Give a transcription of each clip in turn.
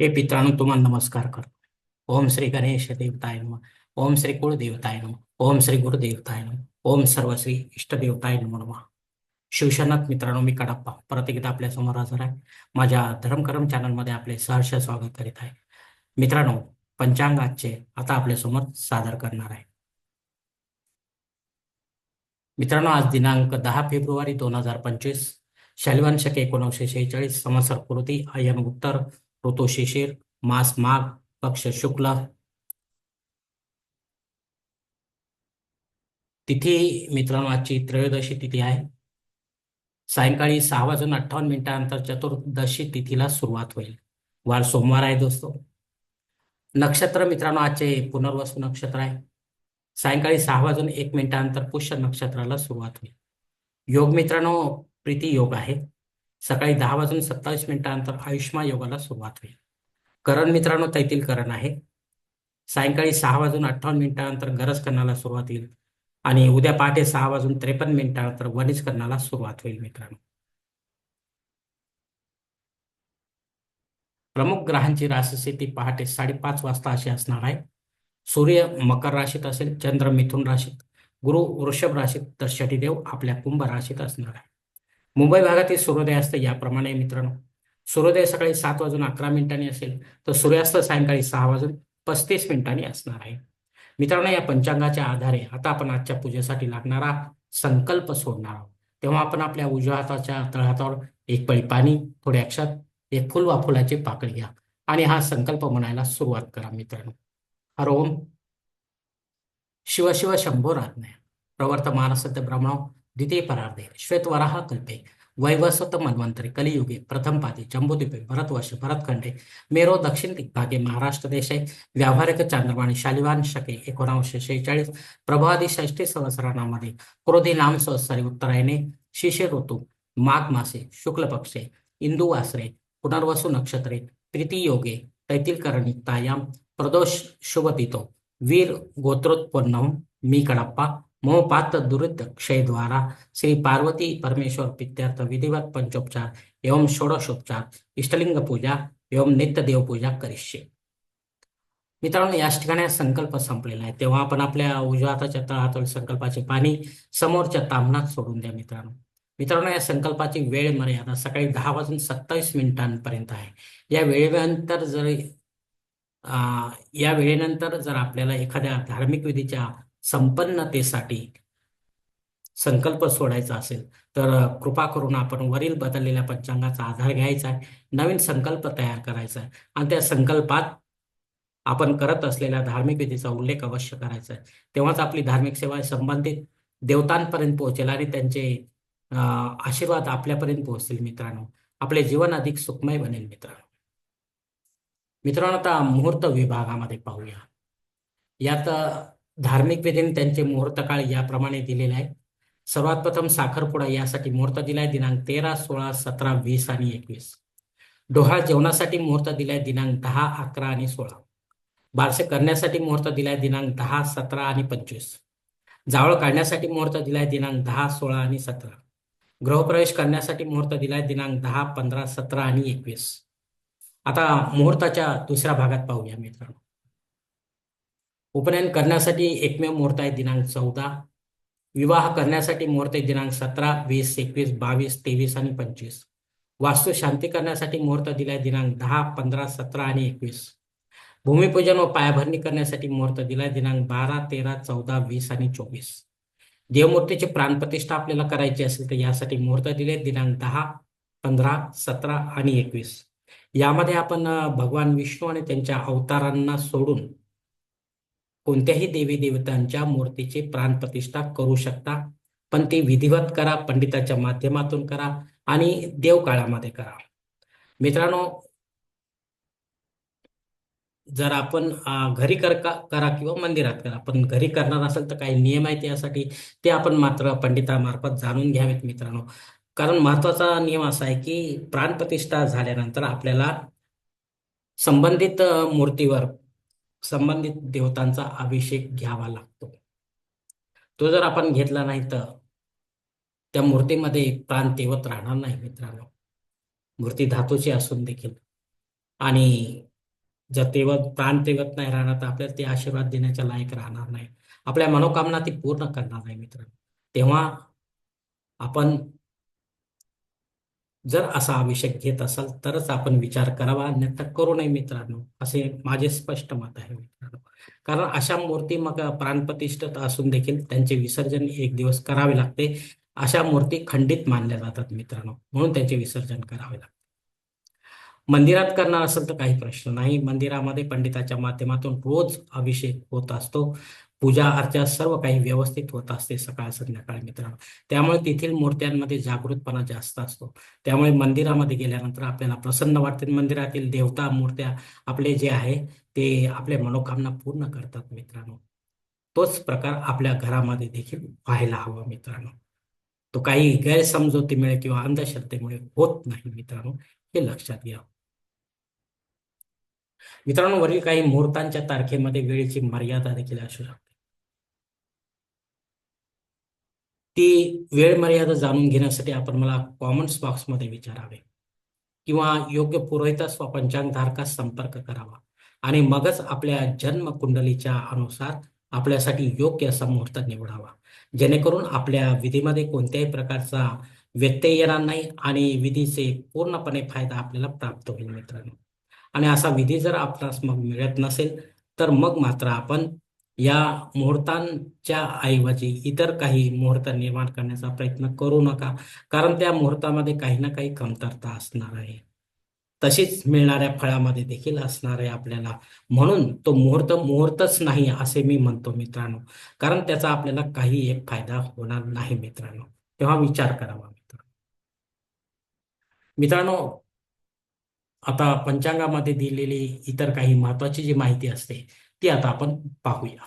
हे पित्रांनो तुम्हाला नमस्कार करतो. ओम श्री गणेश देवताय नम. ओम श्री कुळदेवताय नम. ओम श्री गुरुदेवताय नम. ओम सर्व श्री इष्टदेवताय नमो नमः. शिवशनाथ मित्रांनो मी कडप्पा. परत एकदा आपल्यासमोर हजर आहे. माझ्या धर्मकर्म चॅनलमध्ये आपले सहर्ष स्वागत करीत आहे. मित्रांनो पंचांगाचे आता आपल्यासमोर सादर करणार आहे. मित्रांनो आज दिनांक दहा फेब्रुवारी दोन हजार पंचवीस. शैलवान शके एकोणीसशे शेहेचाळीस. संवत्सर कृती अयन उत्तर ऋतु शिशिर मास माघ पक्ष शुक्ल। तिथी मित्रांनो आजची त्रयोदशी तिथी आहे. सायंकाळी सहा वाजून अठ्ठावन्न मिनिटानंतर चतुर्दशी तिथीला सुरुवात होईल. वार सोमवार आहे दोस्तो. नक्षत्र मित्रांनो आजचे पुनर्वसू नक्षत्र आहे. सायंकाळी सहा वाजून एक मिनिटानंतर पुष्य नक्षत्राला सुरुवात होईल. योग मित्रांनो प्रीती योग आहे. सकाळी दहा वाजून सत्तावीस मिनिटानंतर आयुष्मा योगाला सुरुवात होईल. करण मित्रांनो तैतील करण आहे. सायंकाळी सहा वाजून अठ्ठावन्न मिनिटानंतर गरज करण्याला सुरुवात होईल आणि उद्या पहाटे सहा वाजून त्रेपन्न मिनिटानंतर वनिज करण्याला सुरुवात होईल मित्रांनो. प्रमुख ग्रहांची राशीस्थिती पहाटे साडेपाच वाजता अशी असणार आहे. सूर्य मकर राशीत असेल चंद्र मिथुन राशीत गुरु वृषभ राशीत तर शनिदेव आपल्या कुंभ राशीत असणार आहे. मुंबई भागातील सूर्योदय असतं याप्रमाणे मित्रांनो. सूर्योदय सकाळी सात वाजून अकरा मिनिटांनी असेल तर सूर्यास्त सायंकाळी सहा वाजून पस्तीस मिनिटांनी असणार आहे. मित्रांनो या पंचांगाच्या आधारे आता आपण आजच्या पूजेसाठी लागणारा संकल्प सोडणार आहोत. तेव्हा आपण आपल्या उजव्या हाताच्या तळहातावर एक पळी पाणी थोडे अक्षात एक फुल वा फुलाची पाकळी घ्या आणि हा संकल्प म्हणायला सुरुवात करा मित्रांनो. हर ओम. शिव शिव शंभो राज्ञ. प्रवर्तमान सत्य ब्राह्मण द्वितीय परार्धे श्वेतवराह कल्पे वैवस्वत मन्वंतरी कलियुगे प्रथम पादी जम्बूद्वीपे भरतवर्ष भरतखंडे मेरो दक्षिण दिग्भागे महाराष्ट्र देशे व्यावहारिक चांद्रवाणी शालिवान शके एकोणावीसशे शेहेचाळीस प्रभादी षष्टी सहस्रानामध्ये क्रोधी नाम सहस्री उत्तरायणे शिशे ऋतू माघ मासे शुक्ल पक्षे इंदू आसरे पुनर्वसु नक्षत्रे प्रीती योगे तैतिल युक्तायाम प्रदोष शुभतितो वीर गोत्रोत्पन्नम मी कडप्पा मोहपात दुरुद्ध क्षय द्वारा श्री पार्वती परमेश्वर पित्यार्थ विधिवत पंचोपचार एवं षोडशोपचार इष्टलिंग पूजा एवं नित्य देवपूजा करिष्ये. मित्रांनो याच ठिकाणी संकल्प संपलेला आहे. तेव्हा आपण आपल्या उजव्या हाताच्या तळहातून संकल्पाचे पाणी समोरच्या तामणात सोडून द्या मित्रांनो. मित्रांनो या संकल्पाची वेळ मर्यादा सकाळी दहा वाजून सत्तावीस मिनिटांपर्यंत आहे. या वेळेनंतर जर या वेळेनंतर जर आपल्याला एखाद्या धार्मिक विधीच्या संपन्नतेसाठी संकल्प सोडायचा असेल तर कृपा करून आपण वरील बदललेल्या पंचांगाचा आधार घ्यायचा आहे नवीन संकल्प तयार करायचा आहे आणि त्या संकल्पात आपण करत असलेल्या धार्मिक विधीचा उल्लेख अवश्य करायचा आहे. तेव्हाच आपली धार्मिक सेवा संबंधित देवतांपर्यंत पोहोचेल आणि त्यांचे आशीर्वाद आपल्यापर्यंत पोहोचतील मित्रांनो. आपले जीवन अधिक सुखमय बनेल मित्रांनो. मित्रांनो आता मुहूर्त विभागामध्ये पाहूया. यात धार्मिक विधीने त्यांचे मुहूर्त काळ याप्रमाणे दिलेले आहे. सर्वात प्रथम साखरपुडा यासाठी मुहूर्त दिलाय दिनांक तेरा सोळा सतरा वीस आणि एकवीस. डोहाळ जेवणासाठी मुहूर्त दिलाय दिनांक दहा अकरा आणि सोळा. बारसे करण्यासाठी मुहूर्त दिलाय दिनांक दहा सतरा आणि पंचवीस. जावळ काढण्यासाठी मुहूर्त दिलाय दिनांक दहा सोळा आणि सतरा. गृहप्रवेश करण्यासाठी मुहूर्त दिलाय दिनांक दहा पंधरा सतरा आणि एकवीस. आता मुहूर्ताच्या दुसऱ्या भागात पाहूया मित्रांनो. उपनयन करण्यासाठी एकमेव मुहूर्त आहे दिनांक चौदा. विवाह करण्यासाठी मुहूर्त आहे दिनांक सतरा वीस एकवीस बावीस तेवीस आणि पंचवीस. वास्तू शांती करण्यासाठी मुहूर्त दिलाय दिनांक दहा पंधरा सतरा आणि एकवीस. भूमिपूजन व पायाभरणी करण्यासाठी मुहूर्त दिलाय दिनांक बारा तेरा चौदा वीस आणि चोवीस. देवमूर्तीची प्राणप्रतिष्ठा आपल्याला करायची असेल तर यासाठी मुहूर्त दिले दिनांक दहा पंधरा सतरा आणि एकवीस. यामध्ये आपण भगवान विष्णू आणि त्यांच्या अवतारांना सोडून कोणत्याही देवी देवतांच्या मूर्तीची प्राणप्रतिष्ठा करू शकता पण ते विधिवत करा पंडिताच्या माध्यमातून करा आणि देवकाळामध्ये करा. मित्रांनो जर आपण घरी कर करा किंवा मंदिरात करा पण घरी करणार असेल तर काही नियम आहेत यासाठी ते आपण मात्र पंडितामार्फत जाणून घ्यावेत मित्रांनो. कारण महत्त्वाचा नियम असा आहे की प्राणप्रतिष्ठा झाल्यानंतर आपल्याला संबंधित मूर्तीवर संबंधित देवतांचा अभिषेक घ्यावा लागतो. तो जर आपण घेतला नाही तर त्या मूर्तीमध्ये प्राण तेवत राहणार नाही मित्रांनो. मूर्ती धातूची असून देखील. आणि जर तेवत प्राण तेवत नाही राहणार तर आपल्याला ते आशीर्वाद देण्याच्या लायक राहणार नाही. आपल्या मनोकामना ती पूर्ण करणार नाही मित्रांनो. तेव्हा आपण जर असा अभिषेक घेत असाल तरच आपण विचार करावा. अन्यथा करू नये मित्रांनो असे माझे स्पष्ट मत आहे मित्रांनो. कारण अशा मूर्ती मग प्राणप्रतिष्ठित असून देखील त्यांचे विसर्जन एक दिवस करावे लागते. अशा मूर्ती खंडित मानल्या जातात मित्रांनो म्हणून त्यांचे विसर्जन करावे लागते. मंदिरात करणार असेल तर काही प्रश्न नाही. मंदिरामध्ये पंडिताच्या माध्यमातून रोज अभिषेक होत असतो. पूजा अर्चा सर्व काही व्यवस्थित होत असते सकाळ संध्याकाळ मित्रांनो. त्यामुळे तेथील मूर्त्यांमध्ये जागृतपणा जास्त असतो. त्यामुळे मंदिरामध्ये गेल्यानंतर आपल्याला प्रसन्न वाटते. मंदिरातील देवता मूर्त्या आपले जे आहे ते आपल्या मनोकामना पूर्ण करतात मित्रांनो. तोच प्रकार आपल्या घरामध्ये देखील व्हायला हवा मित्रांनो. तो काही गैरसमजुतीमुळे किंवा अंधश्रद्धेमुळे होत नाही मित्रांनो हे लक्षात घ्या. मित्रांनो वरील काही मुहूर्तांच्या तारखेमध्ये वेळेची मर्यादा देखील असू शकते. ती वेळ मर्यादा जाणून घेण्यासाठी आपण मला कॉमेंट्स बॉक्समध्ये विचारावे. किंवा योग्य पुरोहितास व पंचांगधारकास संपर्क करावा. आणि मगच आपल्या जन्म कुंडलीच्या अनुसार आपल्यासाठी योग्य असा मुहूर्त निवडावा. जेणेकरून आपल्या विधीमध्ये कोणत्याही प्रकारचा व्यत्यय येणार नाही आणि विधीचे पूर्णपणे फायदा आपल्याला प्राप्त होईल मित्रांनो. आणि असा विधी जर आपणास मग मिळत नसेल तर मग मात्र आपण या मुहूर्तांच्या ऐवजी इतर काही मुहूर्त निर्माण करण्याचा प्रयत्न करू नका कारण त्या मुहूर्तामध्ये काही ना काही कमतरता असणार आहे. तशीच मिळणाऱ्या फळामध्ये देखील असणार आहे आपल्याला. म्हणून तो मुहूर्त मुहूर्तच नाही असे मी म्हणतो मित्रांनो. कारण त्याचा आपल्याला काही एक फायदा होणार नाही मित्रांनो. तेव्हा विचार करावा मित्रांनो. मित्रांनो आता पंचांगामध्ये दिलेली इतर काही महत्वाची जी माहिती असते ती आता आपण पाहूया.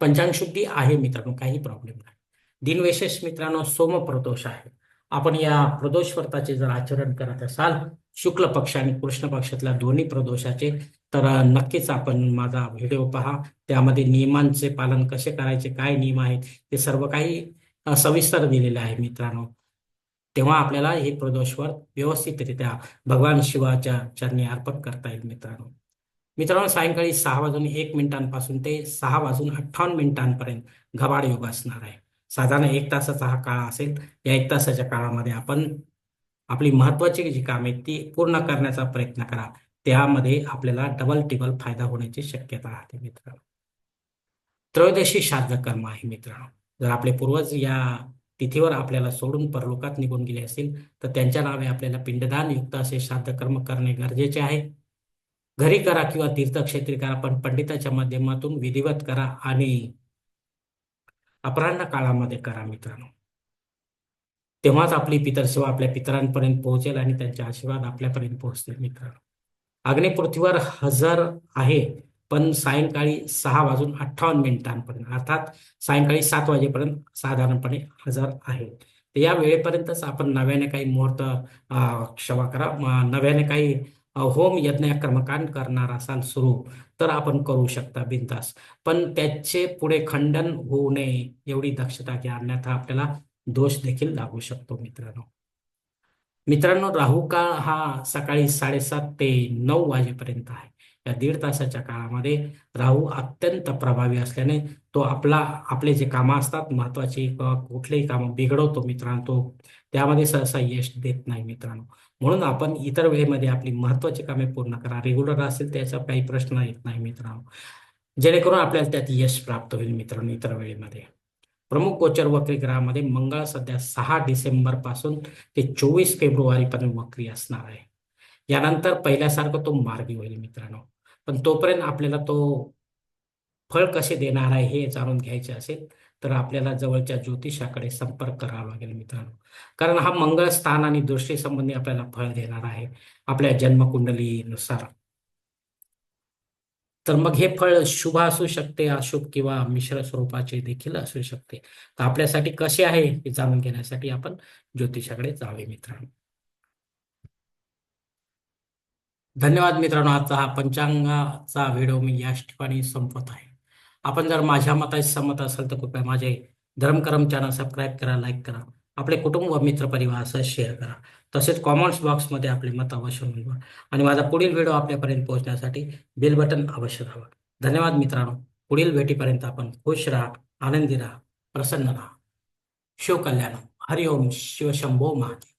पंचांग शुद्धी आहे मित्रांनो काही प्रॉब्लेम नाही. दिनविशेष मित्रांनो सोम प्रदोष आहे. आपण या प्रदोष व्रताचे जर आचरण करत असाल शुक्ल पक्ष आणि कृष्ण पक्षातल्या दोन्ही प्रदोषाचे तर नक्कीच आपण माझा व्हिडिओ पहा. त्यामध्ये नियमांचे पालन कसे करायचे काय नियम आहेत ते सर्व काही सविस्तर दिलेले आहे मित्रांनो. तेव्हा आपल्याला हे प्रदोषवर व्यवस्थितरित्या भगवान शिवाच्या चरणी अर्पण करता येईल मित्रांनो. मित्रांनो सायंकाळी सहा वाजून एक मिनिटांपासून ते सहा वाजून अठ्ठावन्न मिनिटांपर्यंत घबाड योग असणार आहे. साधारण एक तासाचा हा काळ असेल. या एक तासाच्या काळामध्ये आपण आपली महत्वाची जी कामे ती पूर्ण करण्याचा प्रयत्न करा. त्यामध्ये आपल्याला डबल टिबल फायदा होण्याची शक्यता राहते मित्रांनो. त्रयोदशी श्राद्ध कर्म आहे मित्रांनो. जर आपले पूर्वज या तिथीवर आपल्याला सोडून परलोकात निघून गेले असतील तर त्यांच्या नावे आपल्याला पिंडदान युक्त असे श्राद्ध कर्म करणे गरजेचे आहे. घरी करा किंवा तीर्थक्षेत्री करा पण पंडिताच्या माध्यमातून विधिवत करा आणि अपराह्न काळामध्ये करा मित्रांनो. तेव्हाच आपली पितरसेवा आपल्या पितरांपर्यंत पोहोचेल आणि त्यांचे आशीर्वाद आपल्यापर्यंत पोहोचतील मित्रांनो. अग्निपृथ्वीवर हजर आहे. पण सायंकाळी सहा वाजून अठ्ठावन्न मिनिटांपर्यंत अर्थात सायंकाळी सात वाजेपर्यंत साधारणपणे हजर आहे. तर या वेळेपर्यंतच आपण नव्याने काही मुहूर्त क्षमा करा. नव्याने काही होम यज्ञ कर्मकांड करणार असाल सुरू तर आपण करू शकता बिनतास पण त्याचे पुढे खंडन होऊ नये एवढी दक्षता घ्या अन्यथा आपल्याला दोष देखील लागू शकतो मित्रांनो. मित्रांनो राहू काळ हा सकाळी साडेसात ते नऊ वाजेपर्यंत आहे. या दीड तासाच्या काळामध्ये राहू अत्यंत प्रभावी असल्याने तो आपला आपले जे कामं असतात महत्वाची कुठलेही कामं बिघडवतो मित्रांनो तो त्यामध्ये सहसा यश देत नाही मित्रांनो. म्हणून आपण इतर वेळेमध्ये आपली महत्वाची कामे पूर्ण करा रेग्युलर असेल त्याचा काही प्रश्न येत नाही मित्रांनो. जेणेकरून आपल्याला त्यात यश प्राप्त होईल मित्रांनो इतर वेळेमध्ये. प्रमुख गोचर वक्री ग्रहामध्ये मंगळ सध्या सहा डिसेंबरपासून ते चोवीस फेब्रुवारी पर्यंत वक्री असणार आहे. यानंतर पहिल्यासारखं तो मार्गी होईल मित्रांनो. पण तोपर्यंत आपल्याला तो फळ कसे देणार आहे हे जाणून घ्यायचे असेल तर आपल्याला जवळच्या ज्योतिषाकडे संपर्क करावा लागेल मित्रांनो. कारण हा मंगळ स्थान आणि दृष्टीसंबंधी आपल्याला फळ देणार आहे आपल्या जन्मकुंडलीनुसार. तर मग हे फळ शुभ असू शकते अशुभ किंवा मिश्र स्वरूपाचे देखील असू शकते. तर आपल्यासाठी कसे आहे हे जाणून घेण्यासाठी आपण ज्योतिषाकडे जावे मित्रांनो. धन्यवाद मित्रांनो आजचा हा पंचांगाचा व्हिडिओ मी याच ठिकाणी संपवत आहे. आपण जर माझ्या मताशी सहमत असाल तर कृपया माझे धर्मकरम चॅनल सबस्क्राईब करा लाईक करा. आपले कुटुंब व मित्रपरिवारासह शेअर करा. तसेच कॉमेंट्स बॉक्समध्ये आपले मत अवश्य नोंदवा आणि माझा पुढील व्हिडिओ आपल्यापर्यंत पोहोचण्यासाठी बेल बटन अवश्य दाबा. धन्यवाद मित्रांनो. पुढील भेटीपर्यंत आपण खुश राहा आनंदी राहा प्रसन्न राहा. शिवकल्याण. हरिओम. शिवशंभो महादेव